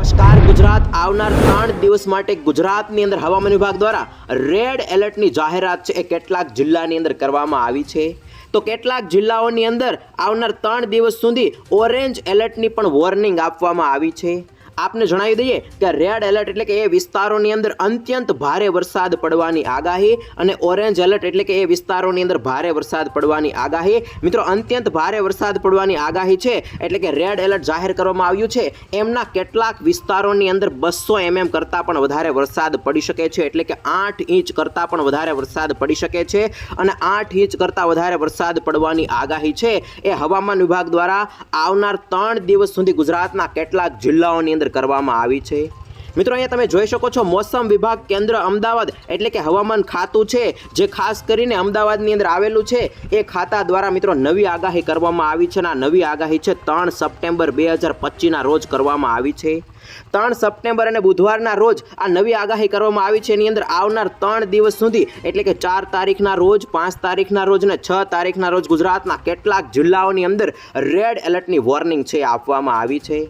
નમસ્કાર, ગુજરાત આવનાર ત્રણ દિવસ માટે ગુજરાતની અંદર હવામાન વિભાગ દ્વારા રેડ એલર્ટની જાહેરાત છે એ કેટલાક જિલ્લાની અંદર કરવામાં આવી છે. તો કેટલાક જિલ્લાઓની અંદર આવનાર ત્રણ દિવસ સુધી ઓરેન્જ એલર્ટની પણ વોર્નિંગ આપવામાં આવી છે. આપને જણાવી દઈએ કે રેડ એલર્ટ એટલે કે એ વિસ્તારોની અંદર અત્યંત ભારે વરસાદ પડવાની આગાહી અને ઓરેન્જ એલર્ટ એટલે કે એ વિસ્તારોની અંદર ભારે વરસાદ પડવાની આગાહી. મિત્રો, અત્યંત ભારે વરસાદ પડવાની આગાહી છે એટલે કે રેડ એલર્ટ જાહેર કરવામાં આવ્યું છે. એમના કેટલાક વિસ્તારોની અંદર બસો એમએમ કરતાં પણ વધારે વરસાદ પડી શકે છે. એટલે કે આઠ ઇંચ કરતાં પણ વધારે વરસાદ પડી શકે છે અને આઠ ઇંચ કરતાં વધારે વરસાદ પડવાની આગાહી છે. એ હવામાન વિભાગ દ્વારા આવનાર ત્રણ દિવસ સુધી ગુજરાતના કેટલાક જિલ્લાઓની અંદર કરવામાં આવી છે. મિત્રો, અહીંયા તમે જોઈ શકો છો, મોસમ વિભાગ કેન્દ્ર અમદાવાદ એટલે કે હવામાન ખાતું છે, જે ખાસ કરીને અમદાવાદની અંદર આવેલું છે. એ ખાતા દ્વારા, મિત્રો, નવી આગાહી કરવામાં આવી છે અને આ નવી આગાહી છે ત્રણ સપ્ટેમ્બર બે હજાર પચીસના રોજ કરવામાં આવી છે. ત્રણ સપ્ટેમ્બર અને બુધવારના રોજ આ નવી આગાહી કરવામાં આવી છે. એની અંદર આવનાર ત્રણ દિવસ સુધી, એટલે કે ચાર તારીખના રોજ, પાંચ તારીખના રોજ અને છ તારીખના રોજ ગુજરાતના કેટલાક જિલ્લાઓની અંદર રેડ એલર્ટની વોર્નિંગ છે આપવામાં આવી છે.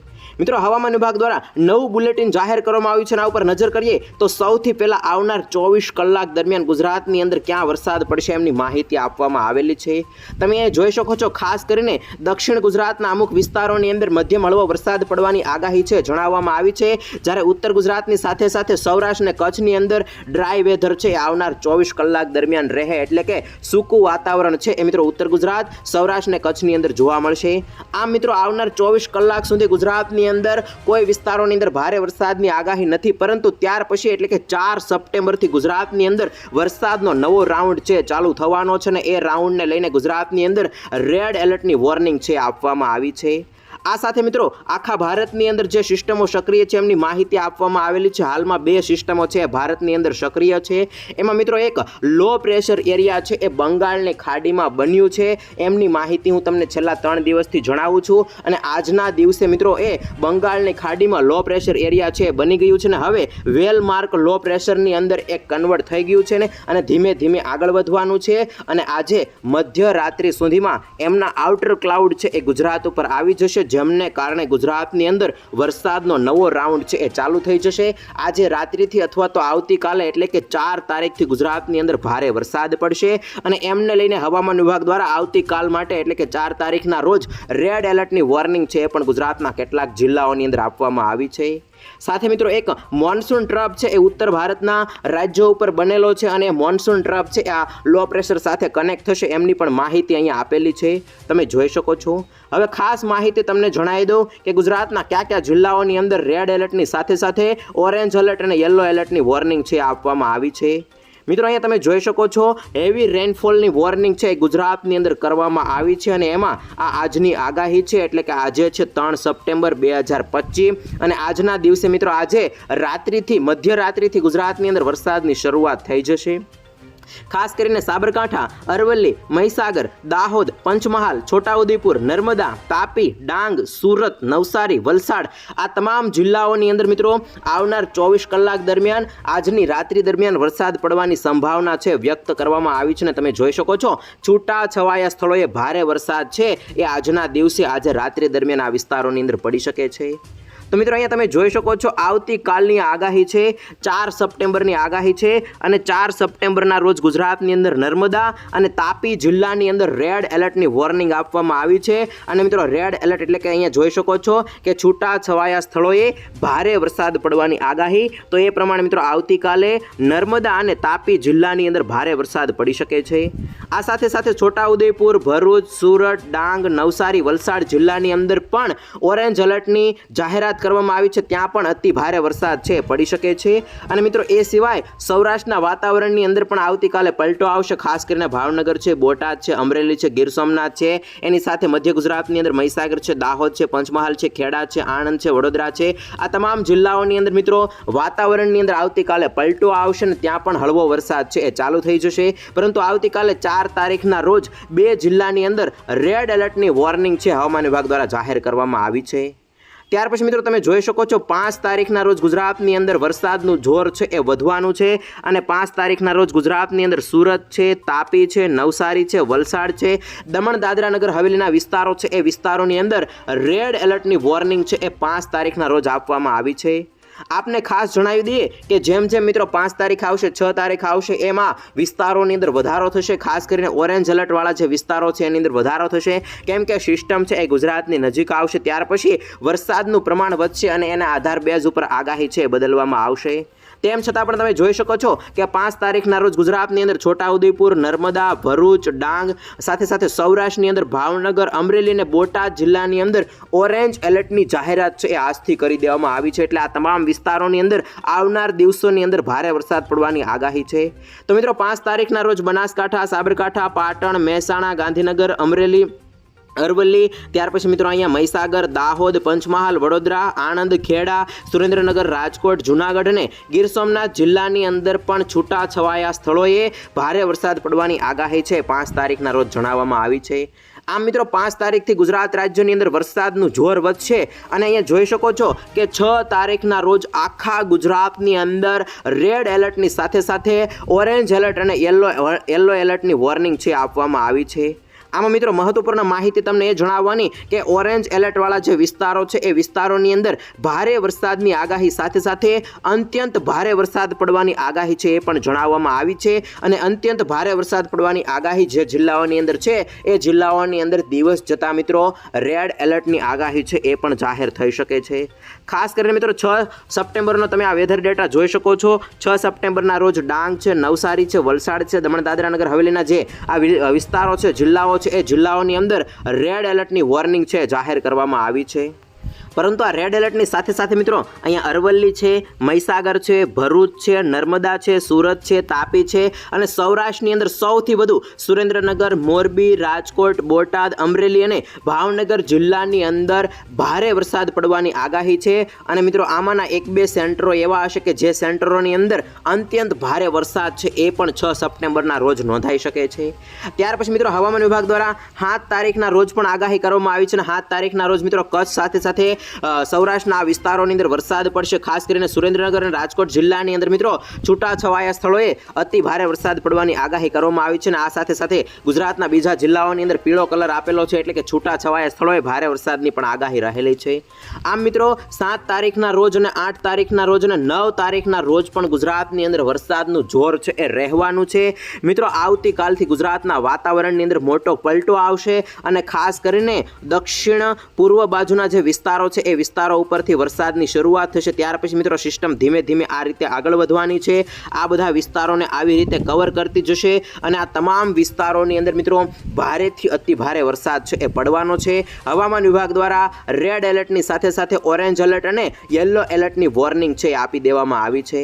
મિત્રો, હવામાન વિભાગ દ્વારા નવું બુલેટિન જાહેર કરવામાં આવ્યું છે એના ઉપર નજર કરીએ તો સૌથી પહેલાં આવનાર ચોવીસ કલાક દરમિયાન ગુજરાતની અંદર ક્યાં વરસાદ પડશે એમની માહિતી આપવામાં આવેલી છે. તમે એ જોઈ શકો છો, ખાસ કરીને દક્ષિણ ગુજરાતના અમુક વિસ્તારોની અંદર મધ્યમ હળવો વરસાદ પડવાની આગાહી છે જણાવવામાં આવી છે. જ્યારે ઉત્તર ગુજરાતની સાથે સાથે સૌરાષ્ટ્ર અને કચ્છની અંદર ડ્રાય વેધર છે આવનાર ચોવીસ કલાક દરમિયાન રહે એટલે કે સૂકું વાતાવરણ છે એ મિત્રો ઉત્તર ગુજરાત, સૌરાષ્ટ્ર અને કચ્છની અંદર જોવા મળશે. આમ મિત્રો, આવનાર ચોવીસ કલાક સુધી ગુજરાતની અંદર કોઈ વિસ્તારોની અંદર ભારે વરસાદની આગાહી નથી. પરંતુ ત્યાર પછી એટલે કે ચાર સપ્ટેમ્બરથી ગુજરાતની અંદર વરસાદનો નવો રાઉન્ડ છે, ચાલુ થવાનો છે ને એ રાઉન્ડને લઈને ગુજરાતની અંદર રેડ એલર્ટની વોર્નિંગ છે આપવામાં આવી છે. આ સાથે મિત્રો, આખા ભારતની અંદર જે સિસ્ટમો સક્રિય છે એમની માહિતી આપવામાં આવેલી છે. હાલમાં બે સિસ્ટમો છે, ભારતની અંદર સક્રિય છે. એમાં મિત્રો એક લો પ્રેશર એરિયા છે, એ બંગાળની ખાડીમાં બન્યું છે. એમની માહિતી હું તમને છેલ્લા ત્રણ દિવસથી જણાવું છું. અને આજના દિવસે મિત્રો એ બંગાળની ખાડીમાં લો પ્રેશર એરિયા છે એ બની ગયું છે ને હવે વેલ માર્ક લો પ્રેશરની અંદર એક કન્વર્ટ થઈ ગયું છે ને, અને ધીમે ધીમે આગળ વધવાનું છે. અને આજે મધ્યરાત્રિ સુધીમાં એમના આઉટર ક્લાઉડ છે એ ગુજરાત ઉપર આવી જશે. જેમને કારણે ગુજરાતની અંદર વરસાદનો નવો રાઉન્ડ છે એ ચાલુ થઈ જશે. આજે રાત્રિથી અથવા તો આવતીકાલે એટલે કે ચાર તારીખથી ગુજરાતની અંદર ભારે વરસાદ પડશે અને એમને લઈને હવામાન વિભાગ દ્વારા આવતીકાલ માટે એટલે કે ચાર તારીખના રોજ રેડ એલર્ટની વોર્નિંગ છે એ પણ ગુજરાતના કેટલાક જિલ્લાઓની અંદર આપવામાં આવી છે. સાથે મિત્રો એક મોન્સૂન ટ્રફ છે, એ ઉત્તર ભારતના રાજ્યો ઉપર બનેલો છે અને મોન્સૂન ટ્રફ છે આ લો પ્રેશર સાથે કનેક્ટ થશે, એમની પણ માહિતી અહીંયા આપેલી છે, તમે જોઈ શકો છો. હવે ખાસ માહિતી તમને જણાવી દઉં કે ગુજરાતના કયા કયા જિલ્લાઓની અંદર રેડ એલર્ટની સાથે સાથે ઓરેન્જ એલર્ટ અને યલો એલર્ટની વોર્નિંગ છે આપવામાં આવી છે. મિત્રો, અહીંયા તમે જોઈ શકો છો હેવી રેનફોલની વોર્નિંગ છે એ ગુજરાતની અંદર કરવામાં આવી છે અને એમાં આ આજની આગાહી છે, એટલે કે આજે છે ત્રણ સપ્ટેમ્બર બે હજાર પચીસ. અને આજના દિવસે મિત્રો, આજે રાત્રિથી, મધ્યરાત્રિથી ગુજરાતની અંદર વરસાદની શરૂઆત થઈ જશે. ખાસ કરીને સાબરકાંઠા, અરવલ્લી, મહીસાગર, દાહોદ, પંચમહાલ, છોટાઉદેપુર, નર્મદા, તાપી, ડાંગ, સુરત, નવસારી, વલસાડ આ તમામ જિલ્લાઓની અંદર મિત્રો આવનાર ચોવીસ કલાક દરમિયાન, આજની રાત્રિ દરમિયાન વરસાદ પડવાની સંભાવના છે વ્યક્ત કરવામાં આવી છે ને તમે જોઈ શકો છો. છૂટા છવાયા સ્થળોએ ભારે વરસાદ છે. એ આજના દિવસે આજે રાત્રિ દરમિયાન આ વિસ્તારોની અંદર પડી શકે છે. તો મિત્રો અહીંયા તમે જોઈ શકો છો, આવતીકાલની આગાહી છે, ચાર સપ્ટેમ્બરની આગાહી છે અને ચાર સપ્ટેમ્બરના રોજ ગુજરાતની અંદર નર્મદા અને તાપી જિલ્લાની અંદર રેડ એલર્ટની વોર્નિંગ આપવામાં આવી છે. અને મિત્રો રેડ એલર્ટ એટલે કે અહીંયા જોઈ શકો છો કે છૂટા છવાયા સ્થળોએ ભારે વરસાદ પડવાની આગાહી. તો એ પ્રમાણે મિત્રો આવતીકાલે નર્મદા અને તાપી જિલ્લાની અંદર ભારે વરસાદ પડી શકે છે. આ સાથે સાથે છોટાઉદેપુર, ભરૂચ, સુરત, ડાંગ, નવસારી, વલસાડ જિલ્લાની અંદર પણ ઓરેન્જ એલર્ટની જાહેરાત કરવામાં આવી છે, ત્યાં પણ અતિ ભારે વરસાદ છે, પડી શકે છે. અને મિત્રો, એ સિવાય સૌરાષ્ટ્રના વાતાવરણની અંદર પણ આવતીકાલે પલટો આવશે, ખાસ કરીને ભાવનગર છે, બોટાદ છે, અમરેલી છે, ગીર સોમનાથ છે. એની સાથે મધ્ય ગુજરાતની અંદર મહીસાગર છે, દાહોદ છે, પંચમહાલ છે, ખેડા છે, આણંદ છે, વડોદરા છે. આ તમામ જિલ્લાઓની અંદર મિત્રો, વાતાવરણની અંદર આવતીકાલે પલટો આવશે ને ત્યાં પણ હળવો વરસાદ છે, એ ચાલુ થઈ જશે. પરંતુ આવતીકાલે ચાર તારીખના રોજ બે જિલ્લાની અંદર રેડ એલર્ટની વોર્નિંગ છે, હવામાન વિભાગ દ્વારા જાહેર કરવામાં આવી છે. ત્યાર પછી મિત્રો તમે જોઈ શકો છો, પાંચ તારીખના રોજ ગુજરાતની અંદર વરસાદનું જોર છે એ વધવાનું છે અને પાંચ તારીખના રોજ ગુજરાતની અંદર સુરત છે, તાપી છે, નવસારી છે, વલસાડ છે, દમણ દાદરા નગર હવેલીના વિસ્તારો છે, એ વિસ્તારોની અંદર રેડ એલર્ટની વોર્નિંગ છે એ પાંચ તારીખના રોજ આપવામાં આવી છે. આપને ખાસ જણાવી દઈએ કે જેમ જેમ મિત્રો પાંચ તારીખ આવશે, છ તારીખ આવશે, એમાં વિસ્તારોની અંદર વધારો થશે. ખાસ કરીને ઓરેન્જ એલર્ટવાળા જે વિસ્તારો છે, એની અંદર વધારો થશે. કેમ કે સિસ્ટમ છે એ ગુજરાતની નજીક આવશે. ત્યાર પછી વરસાદનું પ્રમાણ વધશે અને એના આધાર બેઝ ઉપર આગાહી છે બદલવામાં આવશે. તેમ છતાં પણ તમે જોઈ શકો છો કે પાંચ તારીખના રોજ ગુજરાતની અંદર છોટાઉદેપુર, નર્મદા, ભરૂચ, ડાંગ, સાથે સાથે સૌરાષ્ટ્રની અંદર ભાવનગર, અમરેલી અને બોટાદ જિલ્લાની અંદર ઓરેન્જ એલર્ટની જાહેરાત છે એ આજથી કરી દેવામાં આવી છે. એટલે આ તમામ વિસ્તારોની અંદર આવનાર દિવસોની અંદર ભારે વરસાદ પડવાની આગાહી છે. તો મિત્રો, પાંચ તારીખના રોજ બનાસકાંઠા, સાબરકાંઠા, પાટણ, મહેસાણા, ગાંધીનગર, અમરેલી અરવલ્લી. ત્યાર પછી મિત્રો અહીંયા મહીસાગર, દાહોદ, પંચમહાલ, વડોદરા, આણંદ, ખેડા, સુરેન્દ્રનગર, રાજકોટ, જુનાગઢ અને ગીર સોમનાથ જિલ્લાની અંદર પણ છૂટા છવાયા સ્થળોએ ભારે વરસાદ પડવાની આગાહી છે. પાંચ તારીખના રોજ જણાવવામાં આવી છે. આમ મિત્રો, પાંચ તારીખથી ગુજરાત રાજ્યની અંદર વરસાદનું જોર વધશે અને અહીંયા જોઈ શકો છો કે છ તારીખના રોજ આખા ગુજરાતની અંદર રેડ એલર્ટની સાથે સાથે ઓરેન્જ એલર્ટ અને યલો યલો એલર્ટની વોર્નિંગ છે આપવામાં આવી છે. આમાં મિત્રો મહત્વપૂર્ણ માહિતી તમને એ જણાવવાની કે ઓરેન્જ એલર્ટવાળા જે વિસ્તારો છે એ વિસ્તારોની અંદર ભારે વરસાદની આગાહી સાથે સાથે અત્યંત ભારે વરસાદ પડવાની આગાહી છે એ પણ જણાવવામાં આવી છે અને અત્યંત ભારે વરસાદ પડવાની આગાહી જે જિલ્લાઓની અંદર છે એ જિલ્લાઓની અંદર દિવસ જતા મિત્રો રેડ એલર્ટની આગાહી છે એ પણ જાહેર થઈ શકે છે. ખાસ કરીને મિત્રો છ સપ્ટેમ્બરનો તમે આ વેધર ડેટા જોઈ શકો છો. છ સપ્ટેમ્બરના રોજ ડાંગ છે, નવસારી છે, વલસાડ છે, દમણ દાદરાનગર હવેલીના જે આ વિસ્તારો છે, જિલ્લાઓ છે એ જિલ્લાઓની અંદર રેડ એલર્ટની વોર્નિંગ છે જાહેર કરવામાં આવી છે. પરંતુ આ રેડ એલર્ટની સાથે સાથે મિત્રો અહીંયા અરવલ્લી છે, મહીસાગર છે, ભરૂચ છે, નર્મદા છે, સુરત છે, તાપી છે અને સૌરાષ્ટ્રની અંદર સૌથી વધુ સુરેન્દ્રનગર, મોરબી, રાજકોટ, બોટાદ, અમરેલી અને ભાવનગર જિલ્લાની અંદર ભારે વરસાદ પડવાની આગાહી છે. અને મિત્રો આમાંના એક બે સેન્ટરો એવા હશે કે જે સેન્ટરોની અંદર અત્યંત ભારે વરસાદ છે એ પણ છ સપ્ટેમ્બરના રોજ નોંધાઈ શકે છે. ત્યાર પછી મિત્રો હવામાન વિભાગ દ્વારા સાત તારીખના રોજ પણ આગાહી કરવામાં આવી છે અને સાત તારીખના રોજ મિત્રો કચ્છ સાથે સાથે સૌરાષ્ટ્રના વિસ્તારોની અંદર વરસાદ પડશે, ખાસ કરીને સુરેન્દ્રનગર અને રાજકોટ જિલ્લાની અંદર. મિત્રો, છૂટાછવાયા સ્થળોએ અતિ ભારે વરસાદ પડવાની આગાહી કરવામાં આવી છે અને આ સાથે સાથે ગુજરાતના બીજા જિલ્લાઓની અંદર પીળો કલર આપેલો છે એટલે કે છૂટાછવાયા સ્થળોએ ભારે વરસાદની પણ આગાહી રહેલી છે. આમ મિત્રો, સાત તારીખના રોજ અને આઠ તારીખના રોજ અને નવ તારીખના રોજ પણ ગુજરાતની અંદર વરસાદનું જોર છે એ રહેવાનું છે. મિત્રો, આવતીકાલથી ગુજરાતના વાતાવરણની અંદર મોટો પલટો આવશે અને ખાસ કરીને દક્ષિણ પૂર્વ બાજુના જે વિસ્તારો છે એ વિસ્તારો ઉપરથી વરસાદની શરૂઆત થશે. ત્યાર પછી મિત્રો સિસ્ટમ ધીમે ધીમે આ રીતે આગળ વધવાની છે. આ બધા વિસ્તારોને આવી રીતે કવર કરતી જશે અને આ તમામ વિસ્તારોની અંદર મિત્રો ભારેથી અતિ ભારે વરસાદ છે એ પડવાનો છે. હવામાન વિભાગ દ્વારા રેડ એલર્ટની સાથે સાથે ઓરેન્જ એલર્ટ અને યલો એલર્ટની વોર્નિંગ છે આપી દેવામાં આવી છે.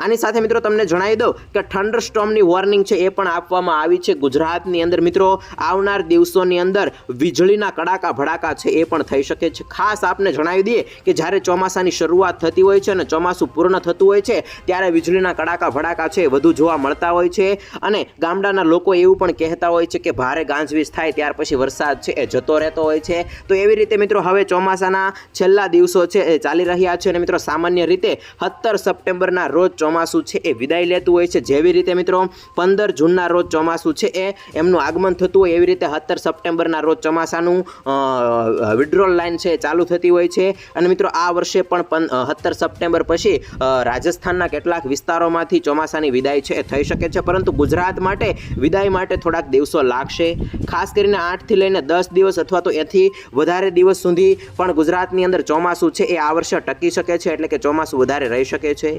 આની સાથે મિત્રો તમને જણાવી દઉં કે થંડર સ્ટોમની વોર્નિંગ છે એ પણ આપવામાં આવી છે. ગુજરાતની અંદર મિત્રો આવનાર દિવસોની અંદર વીજળીના કડાકા ભડાકા છે એ પણ થઈ શકે છે. ખાસ આપને જણાવી દઈએ કે જ્યારે ચોમાસાની શરૂઆત થતી હોય છે અને ચોમાસું પૂર્ણ થતું હોય છે, ત્યારે વીજળીના કડાકા ભડાકા છે વધુ જોવા મળતા હોય છે અને ગામડાના લોકો એવું પણ કહેતા હોય છે કે ભારે ગાંજવીજ થાય ત્યાર પછી વરસાદ છે એ જતો રહેતો હોય છે. તો એવી રીતે મિત્રો હવે ચોમાસાના છેલ્લા દિવસો છે એ ચાલી રહ્યા છે અને મિત્રો સામાન્ય રીતે સત્તર સપ્ટેમ્બરના રોજ ચોમાસું છે એ વિદાય લેતું હોય છે. જેવી રીતે મિત્રો, પંદર જૂનના રોજ ચોમાસું છે એ, એમનું આગમન થતું હોય એવી રીતે સત્તર સપ્ટેમ્બરના રોજ ચોમાસાનું વિડ્રોલ લાઇન છે ચાલુ થતી હોય છે. અને મિત્રો, આ વર્ષે પણ સત્તર સપ્ટેમ્બર પછી રાજસ્થાનના કેટલાક વિસ્તારોમાંથી ચોમાસાની વિદાય છે એ થઈ શકે છે. પરંતુ ગુજરાત માટે વિદાય માટે થોડાક દિવસો લાગશે. ખાસ કરીને આઠથી લઈને દસ દિવસ અથવા તો એથી વધારે દિવસ સુધી પણ ગુજરાતની અંદર ચોમાસું છે એ આ વર્ષે ટકી શકે છે. એટલે કે ચોમાસું વધારે રહી શકે છે.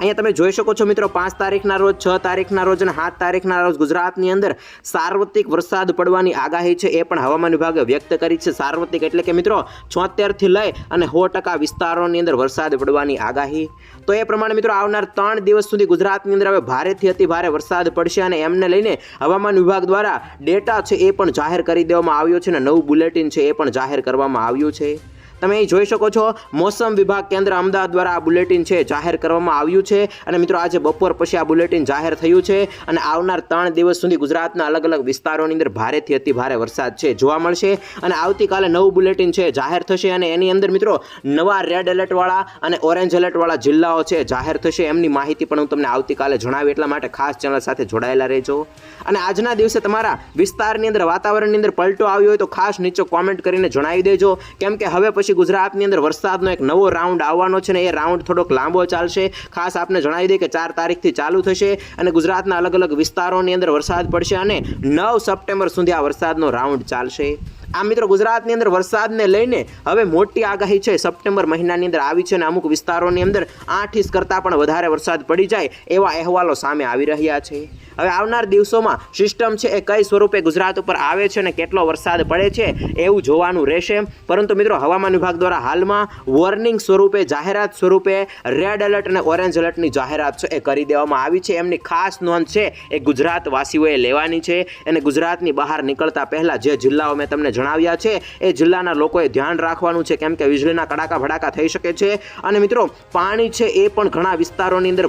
અહીંયા તમે જોઈ શકો છો મિત્રો, પાંચ તારીખના રોજ, છ તારીખના રોજ અને સાત તારીખના રોજ ગુજરાતની અંદર સાર્વત્રિક વરસાદ પડવાની આગાહી છે એ પણ હવામાન વિભાગે વ્યક્ત કરી છે. સાર્વત્રિક એટલે કે મિત્રો, છોતેરથી લઈ અને સો ટકા વિસ્તારોની અંદર વરસાદ પડવાની આગાહી. તો એ પ્રમાણે મિત્રો, આવનાર ત્રણ દિવસ સુધી ગુજરાતની અંદર હવે ભારેથી અતિ ભારે વરસાદ પડશે અને એમને લઈને હવામાન વિભાગ દ્વારા ડેટા છે એ પણ જાહેર કરી દેવામાં આવ્યો છે અને નવું બુલેટિન છે એ પણ જાહેર કરવામાં આવ્યું છે. તમે જોઈ શકો છો, મોસમ વિભાગ કેન્દ્ર અમદાવાદ દ્વારા આ બુલેટિન છે જાહેર કરવામાં આવ્યું છે. અને મિત્રો, આજે બપોર પછી આ બુલેટિન જાહેર થયું છે અને આવનાર ત્રણ દિવસ સુધી ગુજરાતના અલગ અલગ વિસ્તારોની અંદર ભારેથી અતિ ભારે વરસાદ છે જોવા મળશે. અને આવતીકાલે નવું બુલેટિન છે જાહેર થશે અને એની અંદર મિત્રો, નવા રેડ એલર્ટવાળા અને ઓરેન્જ એલર્ટવાળા જિલ્લાઓ છે જાહેર થશે. એમની માહિતી પણ હું તમને આવતીકાલે જણાવી એટલા માટે ખાસ ચેનલ સાથે જોડાયેલા રહેજો. અને આજના દિવસે તમારા વિસ્તારની અંદર વાતાવરણની અંદર પલટો આવ્યો હોય તો ખાસ નીચે કોમેન્ટ કરીને જણાવી દેજો. કેમ કે હવે પછી ગુજરાતની અંદર વરસાદનો એક નવો રાઉન્ડ આવવાનો છે ને એ રાઉન્ડ થોડોક લાંબો ચાલશે. ખાસ આપને જણાવી દઈએ કે ચાર તારીખથી ચાલુ થશે અને ગુજરાતના અલગ અલગ વિસ્તારોની અંદર વરસાદ પડશે અને નવ સપ્ટેમ્બર સુધી આ વરસાદનો રાઉન્ડ ચાલશે. આ મિત્રો, ગુજરાતની અંદર વરસાદને લઈને હવે મોટી આગાહી છે. સપ્ટેમ્બર મહિનાની અંદર આવી છે અને અમુક વિસ્તારોની અંદર આઠ ઇંચ કરતાં પણ વધારે વરસાદ પડી જાય એવા અહેવાલો સામે આવી રહ્યા છે. હવે આવનાર દિવસોમાં સિસ્ટમ છે એ કઈ સ્વરૂપે ગુજરાત ઉપર આવે છે અને કેટલો વરસાદ પડે છે એવું જોવાનું રહેશે. પરંતુ મિત્રો, હવામાન વિભાગ દ્વારા હાલમાં વોર્નિંગ સ્વરૂપે, જાહેરાત સ્વરૂપે રેડ એલર્ટ અને ઓરેન્જ એલર્ટની જાહેરાત છે એ કરી દેવામાં આવી છે. એમની ખાસ નોંધ છે એ ગુજરાતવાસીઓએ લેવાની છે અને ગુજરાતની બહાર નીકળતા પહેલાં જે જિલ્લાઓ મેં તમને જણાવ્યા છે, એ જિલ્લાના લોકોએ ધ્યાન રાખવાનું છે કેમ કે વીજળીના કડાકા ભડાકા થઈ શકે છે. અને મિત્રો, પાણી છે એ પણ ઘણા વિસ્તારોની અંદર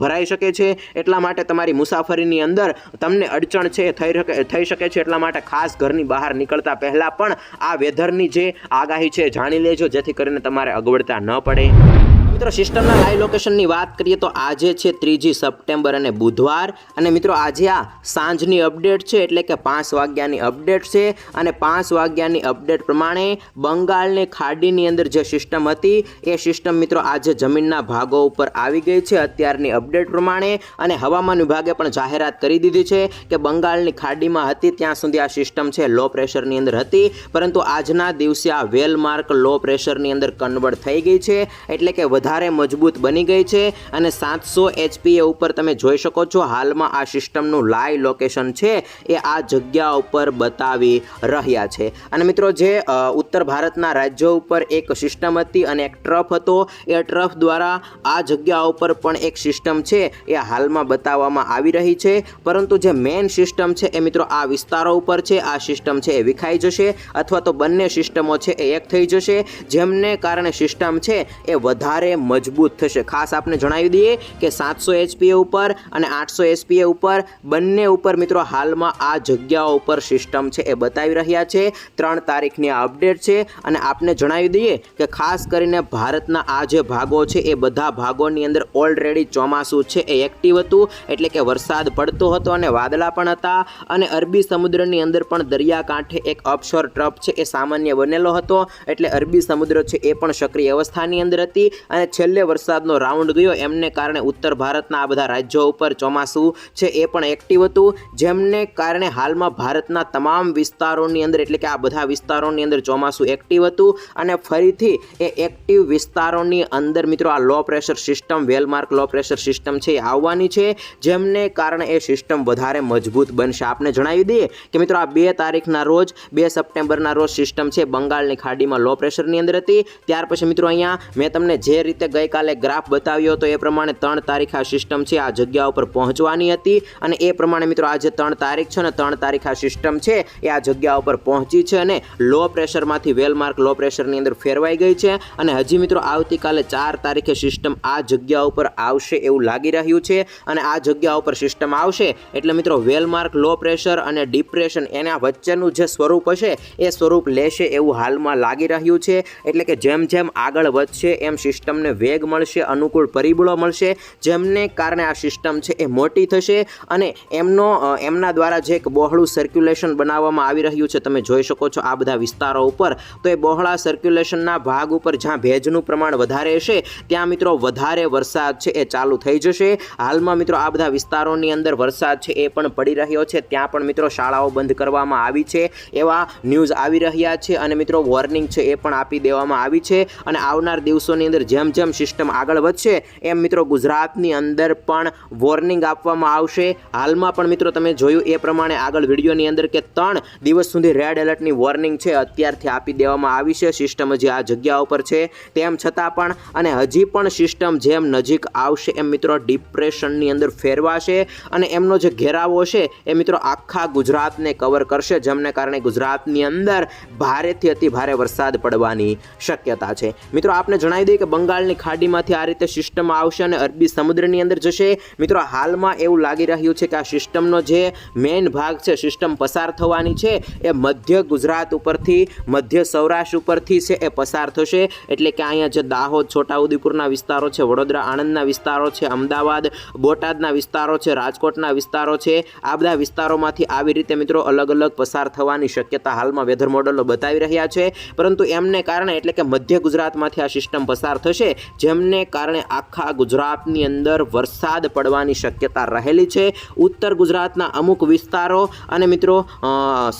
ભરાઈ શકે છે. એટલા માટે તમારી મુસાફરીની અંદર તમને અડચણ છે, થઈ થઈ શકે છે એટલા માટે ખાસ ઘરની બહાર નીકળતા પહેલાં પણ આ વેધરની જે આગાહી છે, જાણી લેજો, જેથી કરીને તમારે અગવડતા ન પડે. મિત્રો, સિસ્ટમના લાઈવ લોકેશનની વાત કરીએ તો આજે છે ત્રીજી સપ્ટેમ્બર અને બુધવાર. અને મિત્રો, આજે આ સાંજની અપડેટ છે, એટલે કે પાંચ વાગ્યાની અપડેટ છે. અને પાંચ વાગ્યાની અપડેટ પ્રમાણે બંગાળની ખાડીની અંદર જે સિસ્ટમ હતી, એ સિસ્ટમ મિત્રો આજે જમીનના ભાગો ઉપર આવી ગઈ છે અત્યારની અપડેટ પ્રમાણે. અને હવામાન વિભાગે પણ જાહેરાત કરી દીધી છે કે બંગાળની ખાડીમાં હતી, ત્યાં સુધી આ સિસ્ટમ છે લો પ્રેશરની અંદર હતી. પરંતુ આજના દિવસે આ વેલમાર્ક લો પ્રેશરની અંદર કન્વર્ટ થઈ ગઈ છે. એટલે કે વધારે મજબૂત બની ગઈ છે અને સાતસો એચપીએ ઉપર તમે જોઈ શકો છો હાલમાં આ સિસ્ટમનું લાઈવ લોકેશન છે એ આ જગ્યા ઉપર બતાવી રહ્યા છે. અને મિત્રો જે ઉત્તર ભારતના રાજ્યો ઉપર એક સિસ્ટમ હતી અને એક ટ્રફ હતો, એ ટ્રફ દ્વારા આ જગ્યા ઉપર પણ એક સિસ્ટમ છે એ હાલમાં બતાવવામાં આવી રહી છે. પરંતુ જે મેઇન સિસ્ટમ છે એ મિત્રો આ વિસ્તારો ઉપર છે, આ સિસ્ટમ છે એ વિખાઈ જશે અથવા તો બંને સિસ્ટમો છે એ એક થઈ જશે. જેમને કારણે સિસ્ટમ છે એ વધારે મજબૂત થશે. ખાસ આપને જણાવી દઈએ કે સાતસો એચપીએ ઉપર અને આઠસો એચપીએ ઉપર બંને ઉપર મિત્રો હાલમાં આ જગ્યાઓ ઉપર સિસ્ટમ છે એ બતાવી રહ્યા છે. ત્રણ તારીખની આ અપડેટ છે અને આપને જણાવી દઈએ કે ખાસ કરીને ભારતના આ જે ભાગો છે એ બધા ભાગોની અંદર ઓલરેડી ચોમાસું છે એ એક્ટિવ હતું. એટલે કે વરસાદ પડતો હતો અને વાદળા પણ હતા અને અરબી સમુદ્રની અંદર પણ દરિયાકાંઠે એક અપશોર ટ્રપ છે એ સામાન્ય બનેલો હતો. એટલે અરબી સમુદ્ર છે એ પણ સક્રિય અવસ્થાની અંદર હતી છેલ્લે વરસાદનો રાઉન્ડ ગયો. એમને કારણે ઉત્તર ભારતના આ બધા રાજ્યો ઉપર ચોમાસું છે એ પણ એક્ટિવ હતું. જેમને કારણે હાલમાં ભારતના તમામ વિસ્તારોની અંદર, એટલે કે આ બધા વિસ્તારોની અંદર ચોમાસું એક્ટિવ હતું અને ફરીથી એ એક્ટિવ વિસ્તારોની અંદર મિત્રો આ low pressure system well marked low pressure system છે એ આવવાની છે. જેમને કારણે એ સિસ્ટમ વધારે મજબૂત બનશે. આપને જણાવી દઈએ કે મિત્રો આ બે તારીખના રોજ, બે સપ્ટેમ્બરના રોજ સિસ્ટમ છે બંગાળની ખાડીમાં લો પ્રેશરની અંદર હતી. ત્યાર પછી મિત્રો અહીંયા મેં તમને જે રીતે ગઈકાલે ગ્રાફ બતાવ્યો હતો. એ પ્રમાણે ત્રણ તારીખ આ સિસ્ટમ છે, આ જગ્યા ઉપર પહોંચવાની હતી અને એ પ્રમાણે મિત્રો આજે ત્રણ તારીખ છે ને ત્રણ તારીખ આ સિસ્ટમ છે, એ આ જગ્યા ઉપર પહોંચી છે અને લો પ્રેશરમાંથી વેલમાર્ક લો પ્રેશરની અંદર ફેરવાઈ ગઈ છે અને હજી મિત્રો આવતીકાલે ચાર તારીખે સિસ્ટમ આ જગ્યા ઉપર આવશે એવું લાગી રહ્યું છે અને આ જગ્યા ઉપર સિસ્ટમ આવશે એટલે મિત્રો વેલમાર્ક લો પ્રેશર અને ડિપ્રેશન એના વચ્ચેનું જે સ્વરૂપ હશે, એ સ્વરૂપ લેશે એવું હાલમાં લાગી રહ્યું છે. એટલે કે જેમ જેમ આગળ વધશે, એમ સિસ્ટમને વેગ મળશે, અનુકૂળ પરિબળો મળશે, જેમને કારણે આ સિસ્ટમ છે એ મોટી થશે અને એમનો એમના દ્વારા જે એક બહોળું સર્ક્યુલેશન બનાવવામાં આવી રહ્યું છે, તમે જોઈ શકો છો આ બધા વિસ્તારો ઉપર, તો એ બહોળા સર્ક્યુલેશનના ભાગ ઉપર જ્યાં ભેજનું પ્રમાણ વધારે હશે ત્યાં મિત્રો વધારે વરસાદ છે એ ચાલુ થઈ જશે. હાલમાં મિત્રો આ બધા વિસ્તારોની અંદર વરસાદ છે એ પણ પડી રહ્યો છે, ત્યાં પણ મિત્રો શાળાઓ બંધ કરવામાં આવી છે, એવા ન્યૂઝ આવી રહ્યા છે અને મિત્રો વોર્નિંગ છે એ પણ આપી દેવામાં આવી છે અને આવનાર દિવસોની અંદર જેમ જેમ સિસ્ટમ આગળ વધશે, એમ મિત્રો ગુજરાતની અંદર પણ વોર્નિંગ આપવામાં આવશે. હાલમાં પણ મિત્રો તમે જોયું એ પ્રમાણે આગળ વિડીયોની અંદર કે ત્રણ દિવસ સુધી રેડ એલર્ટની વોર્નિંગ છે, અત્યારથી આપી દેવામાં આવી છે. સિસ્ટમ હજી આ જગ્યા ઉપર છે. તેમ છતાં પણ અને હજી પણ સિસ્ટમ જેમ નજીક આવશે, એમ મિત્રો ડિપ્રેશનની અંદર ફેરવાશે અને એમનો જે ઘેરાવો છે, એ મિત્રો આખા ગુજરાતને કવર કરશે, જેમને કારણે ગુજરાતની અંદર ભારેથી અતિ ભારે વરસાદ પડવાની શક્યતા છે. મિત્રો, આપને જણાવી દઈએ કે બંગાળની ખાડીમાંથી આ રીતે સિસ્ટમ આવશે અને અરબી સમુદ્રની અંદર જશે. મિત્રો, હાલમાં એવું લાગી રહ્યું છે કે આ સિસ્ટમનો જે મેઇન ભાગ છે, સિસ્ટમ પસાર થવાની છે, એ મધ્ય ગુજરાત ઉપરથી, મધ્ય સૌરાષ્ટ્ર ઉપરથી છે, એ પસાર થશે. એટલે કે અહીંયા જે દાહોદ, છોટાઉદેપુરના વિસ્તારો છે, વડોદરા, આણંદના વિસ્તારો છે, અમદાવાદ, બોટાદના વિસ્તારો છે, રાજકોટના વિસ્તારો છે, આ બધા વિસ્તારોમાંથી આવી રીતે મિત્રો અલગ અલગ પસાર થવાની શક્યતા હાલમાં વેધર મોડલો બતાવી રહ્યા છે. પરંતુ એમને કારણે એટલે કે મધ્ય ગુજરાતમાંથી આ સિસ્ટમ પસાર થશે. જેમને કારણે આખા ગુજરાતની અંદર વરસાદ પડવાની શક્યતા રહેલી છે. ઉત્તર ગુજરાતના અમુક વિસ્તારો અને મિત્રો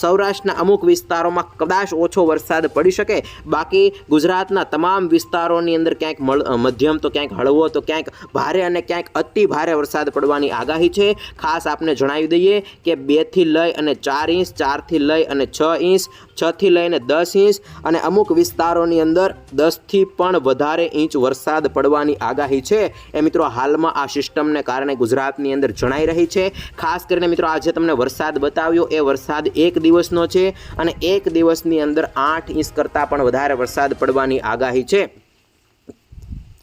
સૌરાષ્ટ્રના અમુક વિસ્તારોમાં કદાચ ઓછો વરસાદ પડી શકે. બાકી ગુજરાતના તમામ વિસ્તારોની અંદર ક્યાંક મળ- મધ્યમ તો ક્યાંક હળવો, તો ક્યાંક ભારે અને ક્યાંક અતિ ભારે વરસાદ પડવાની આગાહી છે. ખાસ આપને જણાવી દઈએ કે બેથી લઈ અને ચાર ઇંચ ચારથી લઈ અને છ ઇંચ છથી લઈને દસ ઇંચ અને અમુક વિસ્તારોની અંદર દસથી પણ વધારે ઇંચ વરસાદ પડવાની આગાહી છે. એ મિત્રો હાલમાં આ સિસ્ટમને કારણે ગુજરાતની અંદર જણાઈ રહી છે. ખાસ કરીને મિત્રો આજે તમને વરસાદ બતાવ્યો એ વરસાદ એક દિવસનો છે અને એક દિવસની અંદર આઠ ઇંચ કરતાં પણ વધારે વરસાદ પડવાની આગાહી છે.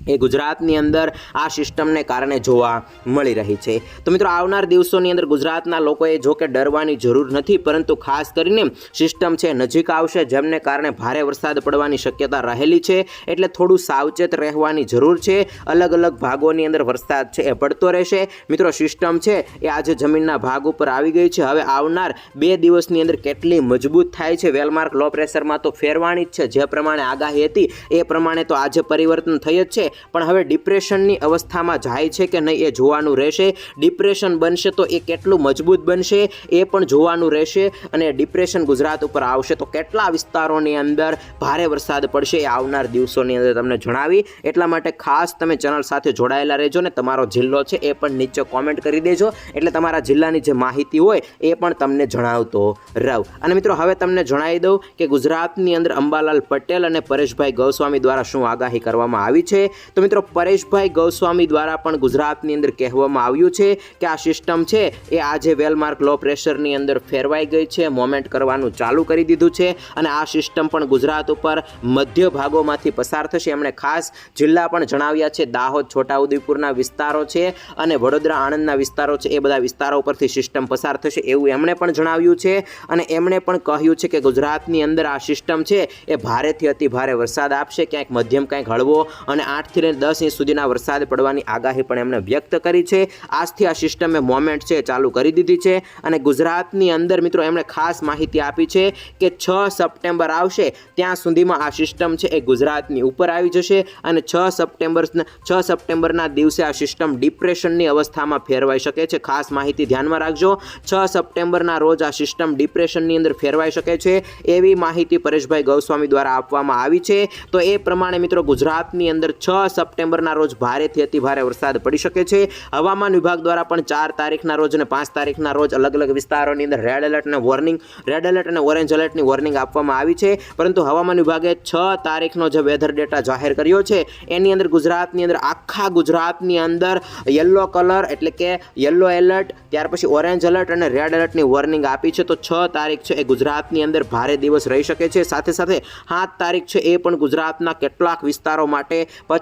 એ ગુજરાતની અંદર આ સિસ્ટમને કારણે જોવા મળી રહી છે. તો મિત્રો, આવનાર દિવસોની અંદર ગુજરાતના લોકોએ જો કે ડરવાની જરૂર નથી, પરંતુ ખાસ કરીને સિસ્ટમ છે, નજીક આવશે, જેમને કારણે ભારે વરસાદ પડવાની શક્યતા રહેલી છે, એટલે થોડું સાવચેત રહેવાની જરૂર છે. અલગ અલગ ભાગોની અંદર વરસાદ છે, એ પડતો રહેશે. મિત્રો, સિસ્ટમ છે, એ આજે જમીનના ભાગ ઉપર આવી ગઈ છે. હવે આવનાર બે દિવસની અંદર કેટલી મજબૂત થાય છે? વેલમાર્ક લો પ્રેશરમાં તો ફેરવાની જ છે. જે પ્રમાણે આગાહી હતી, એ પ્રમાણે તો આજે પરિવર્તન થઈ જ છે. પણ હવે ડિપ્રેશનની અવસ્થામાં જાય છે કે નહીં એ જોવાનું રહેશે. ડિપ્રેશન બનશે તો એ કેટલું મજબૂત બનશે એ પણ જોવાનું રહેશે અને ડિપ્રેશન ગુજરાત ઉપર આવશે તો કેટલા વિસ્તારોની અંદર ભારે વરસાદ પડશે એ આવનાર દિવસોની અંદર તમને જણાવી. એટલા માટે ખાસ તમે ચેનલ સાથે જોડાયેલા રહેજો ને તમારો જિલ્લો છે એ પણ નીચે કોમેન્ટ કરી દેજો. એટલે તમારા જિલ્લાની જે માહિતી હોય એ પણ તમને જણાવતો રહું. અને મિત્રો, હવે તમને જણાવી દઉં કે ગુજરાતની અંદર અંબાલાલ પટેલ અને પરેશભાઈ ગૌસ્વામી દ્વારા શું આગાહી કરવામાં આવી છે. તો મિત્રો પરેશભાઈ ગૌસ્વામી દ્વારા પણ ગુજરાતની અંદર કહેવામાં આવ્યું છે કે આ સિસ્ટમ છે એ આજે વેલમાર્ક લો પ્રેશરની અંદર ફેરવાઈ ગઈ છે, મોમેન્ટ કરવાનું ચાલુ કરી દીધું છે અને આ સિસ્ટમ પણ ગુજરાત ઉપર મધ્ય ભાગોમાંથી પસાર થશે. એમણે ખાસ જિલ્લા પણ જણાવ્યા છે, દાહોદ, છોટાઉદેપુરના વિસ્તારો છે અને વડોદરા, આણંદના વિસ્તારો છે, એ બધા વિસ્તારો ઉપરથી સિસ્ટમ પસાર થશે એવું એમણે પણ જણાવ્યું છે અને એમણે પણ કહ્યું છે કે ગુજરાતની અંદર આ સિસ્ટમ છે એ ભારેથી અતિ ભારે વરસાદ આપશે, ક્યાંક મધ્યમ, ક્યાંક હળવો અને આઠથી લઈને દસ ઇંચ સુધીના વરસાદ પડવાની આગાહી પણ એમણે વ્યક્ત કરી છે. આજથી આ સિસ્ટમે મોમેન્ટ છે ચાલુ કરી દીધી છે અને ગુજરાતની અંદર મિત્રો એમણે ખાસ માહિતી આપી છે કે છ સપ્ટેમ્બર આવશે, ત્યાં સુધીમાં આ સિસ્ટમ છે એ ગુજરાતની ઉપર આવી જશે અને છ સપ્ટેમ્બર, છ સપ્ટેમ્બરના દિવસે આ સિસ્ટમ ડિપ્રેશનની અવસ્થામાં ફેરવાઈ શકે છે. ખાસ માહિતી ધ્યાનમાં રાખજો. છ સપ્ટેમ્બરના રોજ આ સિસ્ટમ ડિપ્રેશનની અંદર ફેરવાઈ શકે છે એવી માહિતી પરેશભાઈ ગૌસ્વામી દ્વારા આપવામાં આવી છે. તો એ પ્રમાણે મિત્રો ગુજરાતની અંદર છ સપ્ટેમ્બરના રોજ ભારેથી અતિ ભારે વરસાદ પડી શકે છે. હવામાન વિભાગ દ્વારા પણ ચાર તારીખના રોજ અને પાંચ તારીખના રોજ અલગ અલગ વિસ્તારોની અંદર રેડ એલર્ટ અને વોર્નિંગ રેડ એલર્ટ અને ઓરેન્જ એલર્ટની વોર્નિંગ આપવામાં આવી છે. પરંતુ હવામાન વિભાગે છ તારીખનો જે વેધર ડેટા જાહેર કર્યો છે, એની અંદર ગુજરાતની અંદર, આખા ગુજરાતની અંદર યલો કલર એટલે કે યલો એલર્ટ ત્યાર પછી ઓરેન્જ એલર્ટ અને રેડ એલર્ટની વોર્નિંગ આપી છે. તો છ તારીખ છે એ ગુજરાતની અંદર ભારે દિવસ રહી શકે છે. સાથે સાથે સાત તારીખ છે એ પણ ગુજરાતના કેટલાક વિસ્તારો માટે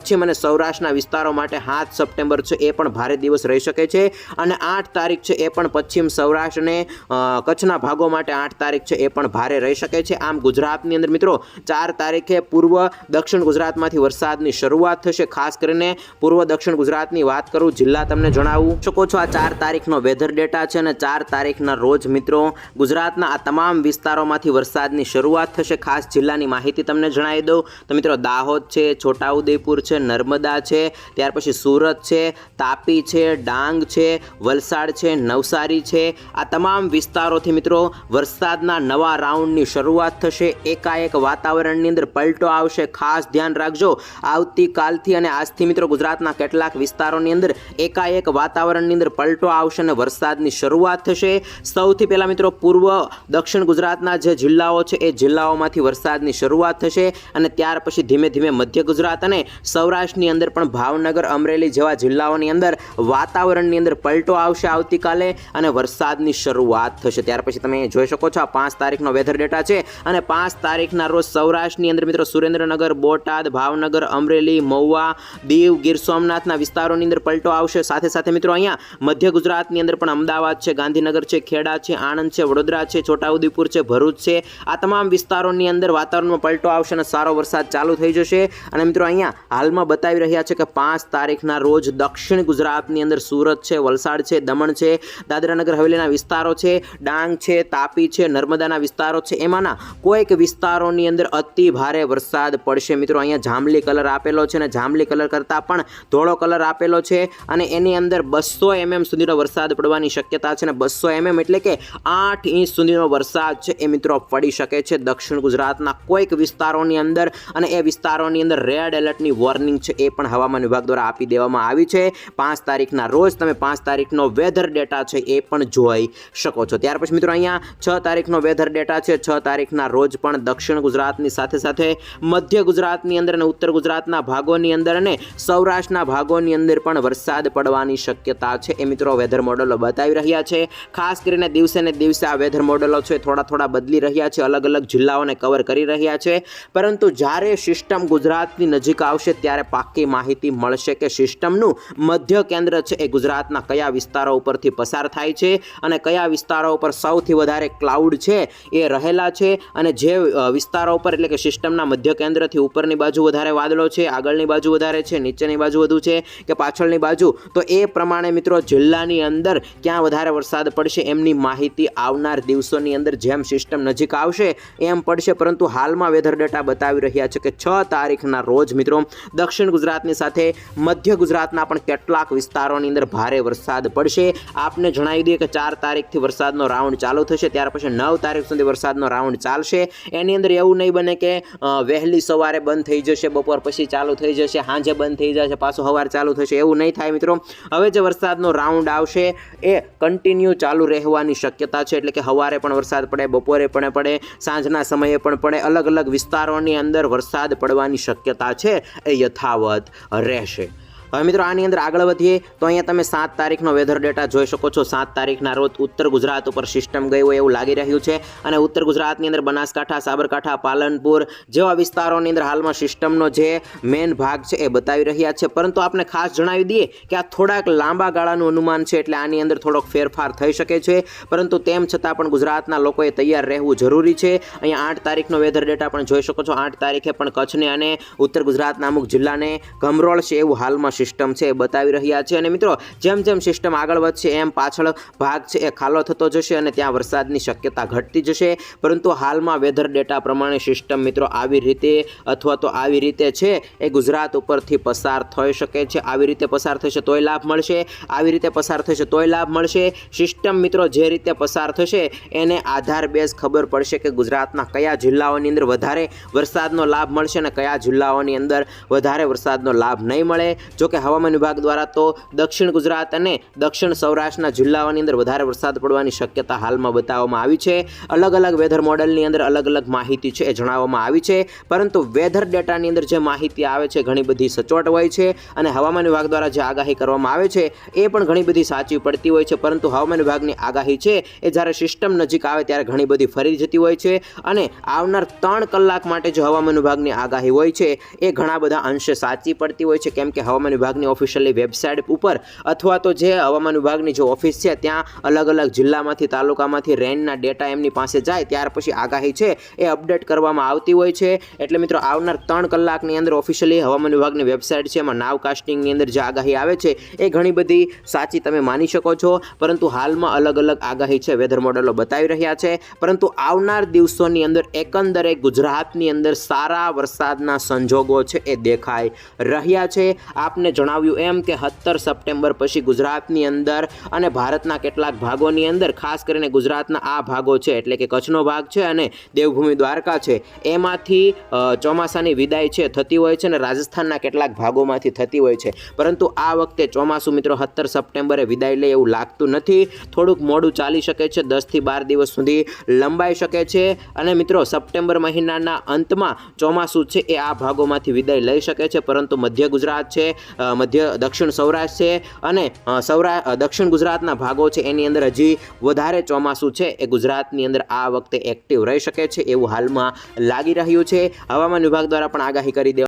પશ્ચિમ અને સૌરાષ્ટ્રના વિસ્તારો માટે સાત સપ્ટેમ્બર છે, એ પણ ભારે દિવસ રહી શકે છે. અને આઠ તારીખ છે, એ પણ પશ્ચિમ સૌરાષ્ટ્ર અને કચ્છના ભાગો માટે આઠ તારીખ છે, એ પણ ભારે રહી શકે છે. આમ ગુજરાતની અંદર મિત્રો, ચાર તારીખે પૂર્વ દક્ષિણ ગુજરાતમાંથી વરસાદની શરૂઆત થશે. ખાસ કરીને પૂર્વ દક્ષિણ ગુજરાતની વાત કરું, જિલ્લા તમને જણાવું શકો છો. આ ચાર તારીખનો વેધર ડેટા છે અને ચાર તારીખના રોજ મિત્રો, ગુજરાતના આ તમામ વિસ્તારોમાંથી વરસાદની શરૂઆત થશે. ખાસ જિલ્લાની માહિતી તમને જણાવી દઉં. તો મિત્રો, દાહોદ છે, છોટાઉદેપુર છે નર્મદા છે, ત્યાર પછી સુરત છે, તાપી છે, ડાંગ છે, વલસાડ છે, નવસારી છે. આ તમામ વિસ્તારોથી મિત્રો વરસાદના નવા રાઉન્ડની શરૂઆત થશે. એકાએક વાતાવરણની અંદર પલટો આવશે. ખાસ ધ્યાન રાખજો. આવતીકાલથી અને આજથી મિત્રો ગુજરાતના કેટલાક વિસ્તારોની અંદર એકાએક વાતાવરણની અંદર પલટો આવશે અને વરસાદની શરૂઆત થશે. સૌથી પહેલાં મિત્રો પૂર્વ દક્ષિણ ગુજરાતના જે જિલ્લાઓ છે, એ જિલ્લાઓમાંથી વરસાદની શરૂઆત થશે અને ત્યાર પછી ધીમે ધીમે મધ્ય ગુજરાત અને સૌરાષ્ટ્રની અંદર પણ ભાવનગર, અમરેલી જેવા જિલ્લાઓની અંદર વાતાવરણની અંદર પલટો આવશે આવતીકાલે અને વરસાદની શરૂઆત થશે. ત્યાર પછી તમે જોઈ શકો છો આ પાંચ તારીખનો વેધર ડેટા છે અને પાંચ તારીખના રોજ સૌરાષ્ટ્રની અંદર મિત્રો સુરેન્દ્રનગર, બોટાદ, ભાવનગર, અમરેલી, મહુવા, દીવ, ગીર સોમનાથના વિસ્તારોની અંદર પલટો આવશે. સાથે સાથે મિત્રો અહીંયા મધ્ય ગુજરાતની અંદર પણ અમદાવાદ છે, ગાંધીનગર છે, ખેડા છે, આણંદ છે, વડોદરા છે, છોટાઉદેપુર છે, ભરૂચ છે. આ તમામ વિસ્તારોની અંદર વાતાવરણમાં પલટો આવશે અને સારો વરસાદ ચાલુ થઈ જશે. અને મિત્રો અહીંયા હાલમાં બતાવી રહ્યા છે કે પાંચ તારીખના રોજ દક્ષિણ ગુજરાતની અંદર સુરત છે, વલસાડ છે, દમણ છે, દાદરાનગર હવેલીના વિસ્તારો છે, ડાંગ છે, તાપી છે, નર્મદાના વિસ્તારો છે. એમાંના કોઈક વિસ્તારોની અંદર અતિ ભારે વરસાદ પડશે. મિત્રો, અહીંયા જાંબલી કલર આપેલો છે અને જાંબલી કલર કરતાં પણ ધોળો કલર આપેલો છે અને એની અંદર બસો એમએમ સુધીનો વરસાદ પડવાની શક્યતા છે અને બસો એમએમ એટલે કે આઠ ઇંચ સુધીનો વરસાદ છે એ મિત્રો પડી શકે છે દક્ષિણ ગુજરાતના કોઈક વિસ્તારોની અંદર અને એ વિસ્તારોની અંદર રેડ એલર્ટની વોર્નિંગ છે એ પણ હવામાન વિભાગ દ્વારા આપી દેવામાં આવી છે. પાંચ તારીખના રોજ તમે પાંચ તારીખનો વેધર ડેટા છે એ પણ જોઈ શકો છો. ત્યાર પછી મિત્રો અહીંયા છ તારીખનો વેધર ડેટા છે. છ તારીખના રોજ પણ દક્ષિણ ગુજરાતની સાથે સાથે મધ્ય ગુજરાતની અંદર અને ઉત્તર ગુજરાતના ભાગોની અંદર અને સૌરાષ્ટ્રના ભાગોની અંદર પણ વરસાદ પડવાની શક્યતા છે એ મિત્રો વેધર મોડલો બતાવી રહ્યા છે. ખાસ કરીને દિવસે ને દિવસે આ વેધર મોડલો છે થોડા થોડા બદલી રહ્યા છે. અલગ અલગ જિલ્લાઓને કવર કરી રહ્યા છે. પરંતુ જ્યારે સિસ્ટમ ગુજરાતની નજીક આવશે ત્યારે પાક્કી માહિતી મળશે કે સિસ્ટમનું મધ્ય કેન્દ્ર છે એ ગુજરાતના કયા વિસ્તારો ઉપરથી પસાર થાય છે અને કયા વિસ્તારો ઉપર સૌથી વધારે ક્લાઉડ છે એ રહેલા છે અને જે વિસ્તારો ઉપર એટલે કે સિસ્ટમના મધ્ય કેન્દ્રથી ઉપરની બાજુ વધારે વાદળો છે, આગળની બાજુ વધારે છે, નીચેની બાજુ વધુ છે કે પાછળની બાજુ, તો એ પ્રમાણે મિત્રો જિલ્લાની અંદર ક્યાં વધારે વરસાદ પડશે એમની માહિતી આવનાર દિવસોની અંદર જેમ સિસ્ટમ નજીક આવશે એમ પડશે. પરંતુ હાલમાં વેધર ડેટા બતાવી રહ્યા છે કે છ તારીખના રોજ મિત્રો દક્ષિણ ગુજરાતની સાથે મધ્ય ગુજરાતના પણ કેટલાક વિસ્તારોની અંદર ભારે વરસાદ પડશે. આપને જણાવી દઈએ કે ચાર તારીખથી વરસાદનો રાઉન્ડ ચાલુ થશે, ત્યાર પછી નવ તારીખ સુધી વરસાદનો રાઉન્ડ ચાલશે. એની અંદર એવું નહીં બને કે વહેલી સવારે બંધ થઈ જશે, બપોર પછી ચાલુ થઈ જશે, સાંજે બંધ થઈ જશે, પાછું સવાર ચાલુ થશે, એવું નહીં થાય મિત્રો. હવે જે વરસાદનો રાઉન્ડ આવશે, એ કન્ટિન્યુ ચાલુ રહેવાની શક્યતા છે, એટલે કે સવારે પણ વરસાદ પડે, બપોરે પણ પડે, સાંજના સમયે પણ પડે. અલગ અલગ વિસ્તારોની અંદર વરસાદ પડવાની શક્યતા છે, એ યથાવત રહેશે. હવે મિત્રો, આની અંદર આગળ વધીએ તો અહીંયા તમે સાત તારીખનો વેધર ડેટા જોઈ શકો છો. સાત તારીખના રોજ ઉત્તર ગુજરાત ઉપર સિસ્ટમ ગઈ હોય એવું લાગી રહ્યું છે. અને ઉત્તર ગુજરાતની અંદર બનાસકાંઠા, સાબરકાંઠા, પાલનપુર જેવા વિસ્તારોની અંદર હાલમાં સિસ્ટમનો જે મેન ભાગ છે એ બતાવી રહ્યા છે. પરંતુ આપણે ખાસ જણાવી દઈએ કે આ થોડાક લાંબા ગાળાનું અનુમાન છે એટલે આની અંદર થોડોક ફેરફાર થઈ શકે છે. પરંતુ તેમ છતાં પણ ગુજરાતના લોકોએ તૈયાર રહેવું જરૂરી છે. અહીંયા આઠ તારીખનો વેધર ડેટા પણ જોઈ શકો છો. આઠ તારીખે પણ કચ્છને અને ઉત્તર ગુજરાતના અમુક જિલ્લાને ગમરોળ છે એવું હાલમાં સિસ્ટમ છે એ બતાવી રહ્યા છે. અને મિત્રો, જેમ જેમ સિસ્ટમ આગળ વધશે, એમ પાછળ ભાગ છે એ ખાલો થતો જશે અને ત્યાં વરસાદની શક્યતા ઘટતી જશે. પરંતુ હાલમાં વેધર ડેટા પ્રમાણે સિસ્ટમ મિત્રો આવી રીતે અથવા તો આવી રીતે છે એ ગુજરાત ઉપરથી પસાર થઈ શકે છે. આવી રીતે પસાર થશે તોય લાભ મળશે. આવી રીતે પસાર થશે તોય લાભ મળશે. સિસ્ટમ મિત્રો જે રીતે પસાર થશે એને આધાર બેઝ ખબર પડશે કે ગુજરાતના કયા જિલ્લાઓની અંદર વધારે વરસાદનો લાભ મળશે અને કયા જિલ્લાઓની અંદર વધારે વરસાદનો લાભ નહીં મળે. જો કે હવામાન વિભાગ દ્વારા તો દક્ષિણ ગુજરાત અને દક્ષિણ સૌરાષ્ટ્રના જિલ્લાઓની અંદર વધારે વરસાદ પડવાની શક્યતા હાલમાં બતાવવામાં આવી છે. અલગ અલગ વેધર મોડલની અંદર અલગ અલગ માહિતી છે એ જણાવવામાં આવી છે. પરંતુ વેધર ડેટાની અંદર જે માહિતી આવે છે ઘણી બધી સચોટ હોય છે અને હવામાન વિભાગ દ્વારા જે આગાહી કરવામાં આવે છે એ પણ ઘણી બધી સાચી પડતી હોય છે. પરંતુ હવામાન વિભાગની આગાહી છે એ જ્યારે સિસ્ટમ નજીક આવે ત્યારે ઘણી બધી ફરી જતી હોય છે અને આવનાર ત્રણ કલાક માટે જે હવામાન વિભાગની આગાહી હોય છે એ ઘણા બધા અંશે સાચી પડતી હોય છે. કેમ કે હવામાન વિભાગની ઓફિશિયલી વેબસાઇટ ઉપર અથવા તો જે હવામાન વિભાગની જે ઓફિસ છે, ત્યાં અલગ અલગ જિલ્લામાંથી, તાલુકામાંથી રેનના ડેટા એમની પાસે જાય, ત્યાર પછી આગાહી છે એ અપડેટ કરવામાં આવતી હોય છે. એટલે મિત્રો, આવનાર ત્રણ કલાકની અંદર ઓફિશિયલી હવામાન વિભાગની વેબસાઇટ છે, એમાં નાવકાસ્ટિંગની અંદર જે આગાહી આવે છે, એ ઘણી બધી સાચી તમે માની શકો છો. પરંતુ હાલમાં અલગ અલગ આગાહી છે વેધર મોડેલો બતાવી રહ્યા છે. પરંતુ આવનાર દિવસોની અંદર એકંદરે ગુજરાતની અંદર સારા વરસાદના સંજોગો છે એ દેખાઈ રહ્યા છે. આપને જણાવ્યું એમ કે સત્તર સપ્ટેમ્બર પછી ગુજરાતની અંદર અને ભારતના કેટલાક ભાગોની અંદર, ખાસ કરીને ગુજરાતના આ ભાગો છે, એટલે કે કચ્છનો ભાગ છે અને દેવભૂમિ દ્વારકા છે, એમાંથી ચોમાસાની વિદાય છે, થતી હોય છે અને રાજસ્થાનના કેટલાક ભાગોમાંથી થતી હોય છે. પરંતુ આ વખતે ચોમાસું મિત્રો સત્તર સપ્ટેમ્બરે વિદાય લે એવું લાગતું નથી. થોડુંક મોડું ચાલી શકે છે દસથી બાર દિવસ સુધી લંબાઈ શકે છે અને મિત્રો સપ્ટેમ્બર મહિનાના અંતમાં ચોમાસું છે એ આ ભાગોમાંથી વિદાય લઈ શકે છે, પરંતુ મધ્ય ગુજરાત છે મધ્ય દક્ષિણ સૌરાષ્ટ્ર છે અને સૌરા દક્ષિણ ગુજરાતના ભાગો છે. એની અંદર હજી વધારે ચોમાસું છે. એ ગુજરાતની અંદર આ વખતે એક્ટિવ રહી શકે છે એવું હાલમાં લાગી રહ્યું છે. હવામાન વિભાગ દ્વારા પણ આગાહી કરી દેવા